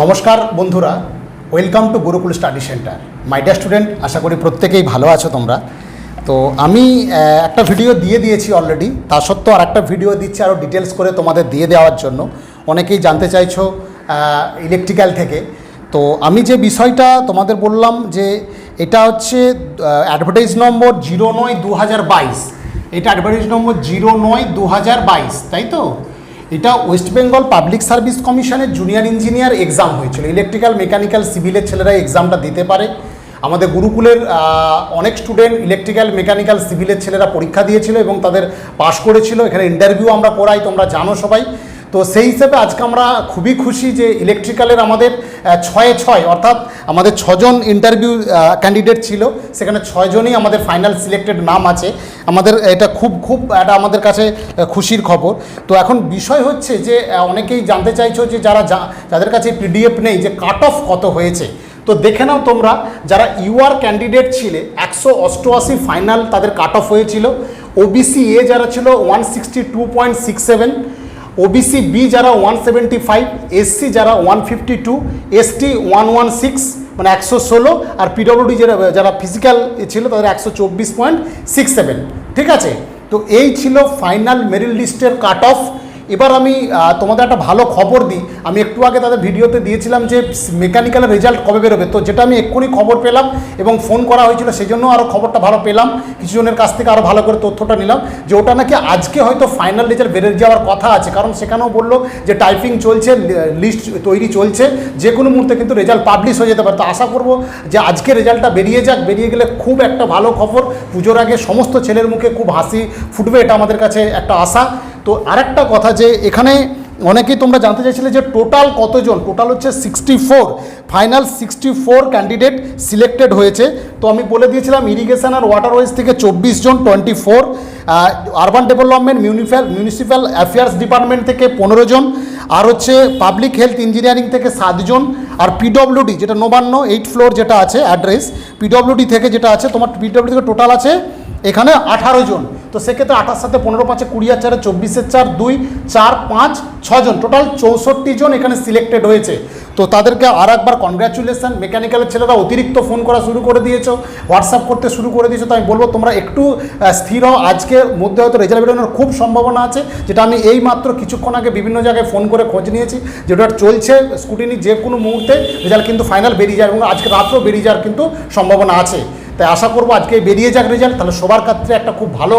নমস্কার বন্ধুরা welcome to Gurukul study centre my dear student আশা করি প্রত্যেকেই ভালো আছো তোমরা। তো আমি একটা ভিডিও দিয়ে দিয়েছি অলরেডি তা সত্ত্বেও আর একটা ভিডিও দিচ্ছি আরও ডিটেলস করে তোমাদের দিয়ে দেওয়ার জন্য। অনেকেই জানতে চাইছো ইলেকট্রিক্যাল থেকে। তো আমি যে বিষয়টা তোমাদের বললাম যে এটা হচ্ছে অ্যাডভার্টাইজ নম্বর জিরো নয় দু এটা অ্যাডভার্টাইজ নম্বর জিরো নয় দু তাই তো? এটা ওয়েস্ট বেঙ্গল পাবলিক সার্ভিস কমিশনের জুনিয়র ইঞ্জিনিয়ার এক্সাম হয়েছিল। ইলেকট্রিক্যাল, মেকানিক্যাল, সিভিলের ছেলেরা এক্সামটা দিতে পারে। আমাদের গুরুকুলের অনেক স্টুডেন্ট ইলেকট্রিক্যাল, মেকানিক্যাল, সিভিলের ছেলেরা পরীক্ষা দিয়েছিল এবং তাদের পাশ করেছিল। এখানে ইন্টারভিউ আমরা করাই, তোমরা জানো সবাই। তো সেই হিসেবে আজকে আমরা খুবই খুশি যে ইলেকট্রিক্যালের আমাদের ছয়ে ছয়, অর্থাৎ আমাদের ছজন ইন্টারভিউ ক্যান্ডিডেট ছিল। সেখানে ছয়জনই আমাদের ফাইনাল সিলেক্টেড নাম আছে। আমাদের, এটা খুব খুব এটা আমাদের কাছে খুশির খবর। তো এখন বিষয় হচ্ছে যে অনেকেই জানতে চাইছো যে যারা যাদের কাছে পিডিএফ নেই যে কাট অফ কত হয়েছে। তো দেখে নাও তোমরা, যারা ইউআর ক্যান্ডিডেট ছিলে, একশো অষ্টআশি ফাইনাল তাদের কাট অফ হয়েছিল। ওবিসি এ যারা ছিল one sixty two point six seven OBC B যারা ওয়ান সেভেন্টি ফাইভ এসসি যারা one fifty two ST one one six মানে একশো ষোলো আর পিডব্লিউডি যারা যারা ফিজিক্যাল ছিল তাদের একশো চব্বিশ পয়েন্ট সিক্স সেভেন ঠিক আছে? তো এই ছিল ফাইনাল মেরিট লিস্টের কাট অফ এবার আমি তোমাদের একটা ভালো খবর দিই। আমি একটু আগে তাদের ভিডিওতে দিয়েছিলাম যে মেকানিক্যালের রেজাল্ট কবে বেরোবে। তো যেটা আমি এক্ষুনি খবর পেলাম এবং ফোন করা হয়েছিল সেই জন্য আরও খবরটা ভালো পেলাম। কিছুজনের কাছ থেকে আরও ভালো করে তথ্যটা নিলাম যে ওটা নাকি আজকে হয়তো ফাইনাল রেজাল্ট বেরিয়ে যাওয়ার কথা আছে। কারণ সেখানেও বলল যে টাইপিং চলছে লিস্ট তৈরি চলছে। যে কোনো মুহূর্তে কিন্তু রেজাল্ট পাবলিশ হয়ে যেতে পারে। তো আশা করব যে আজকে রেজাল্টটা বেরিয়ে যাক। বেরিয়ে গেলে খুব একটা ভালো খবর। পুজোর আগে সমস্ত ছেলের মুখে খুব হাসি ফুটবে, এটা আমাদের কাছে একটা আশা। তো আরেকটা কথা যে এখানে অনেকেই তোমরা জানতে চাইছিলে যে টোটাল কতজন? টোটাল হচ্ছে sixty four final sixty four candidate selected হয়েছে। তো আমি বলে দিয়েছিলাম ইরিগেশন আর ওয়াটার ওয়াটারওয়েজ থেকে চব্বিশ জন twenty four urban development municipal municipal affairs department থেকে পনেরো জন। আর হচ্ছে পাবলিক হেলথ ইঞ্জিনিয়ারিং থেকে সাতজন আর পিডব্লিউডি যেটা নবান্ন এইট ফ্লোর যেটা আছে অ্যাড্রেস পিডব্লিউডি থেকে যেটা আছে, তোমার পিডব্লিউডি থেকে টোটাল আছে, এখানে আঠারো জন। তো সেক্ষেত্রে আঠার সাথে পনেরো, পাঁচে কুড়ি আর চারে চব্বিশের চার দুই, চার, পাঁচ ছজন টোটাল চৌষট্টি জন এখানে সিলেক্টেড হয়েছে। তো তাদেরকে আর একবার কনগ্র্যাচুলেশন মেকানিক্যালের ছেলেরা অতিরিক্ত ফোন করা শুরু করে দিয়েছ হোয়াটসঅ্যাপ করতে শুরু করে দিয়েছ। তো আমি বলব, তোমরা একটু স্থির হও। আজকের মধ্যে হয়তো রেজাল্ট বেরোনোর খুব সম্ভাবনা আছে, যেটা আমি এই মাত্র কিছুক্ষণ আগে বিভিন্ন জায়গায় ফোন করে খোঁজ নিয়েছি যেটা চলছে স্কুটিনি যে কোনো মুহূর্তে রেজাল্ট কিন্তু ফাইনাল বেরিয়ে যায় এবং আজকে রাত্রেও বেরিয়ে যাওয়ার কিন্তু সম্ভাবনা আছে। তাই আশা করব আজকে বেরিয়ে যাক রেজাল্ট তাহলে সবার ক্ষেত্রে একটা খুব ভালো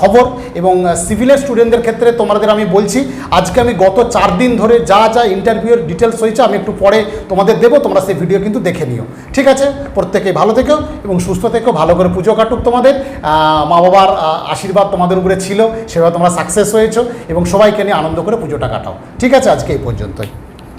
খবর এবং সিভিলের স্টুডেন্টদের ক্ষেত্রে তোমাদের আমি বলছি, আজকে আমি গত চার দিন ধরে যা যা ইন্টারভিউয়ের ডিটেলস হয়েছে, আমি একটু পরে তোমাদের দেবো, তোমরা সেই ভিডিও কিন্তু দেখে নিও। ঠিক আছে? প্রত্যেকেই ভালো থেকো এবং সুস্থ থেকো, ভালো করে পুজো কাটুক তোমাদের। মা বাবার আশীর্বাদ তোমাদের উপরে ছিল, সেভাবে তোমরা সাকসেস হয়েছো এবং সবাইকে নিয়ে আনন্দ করে পুজোটা কাটাও। ঠিক আছে? আজকে এই পর্যন্তই।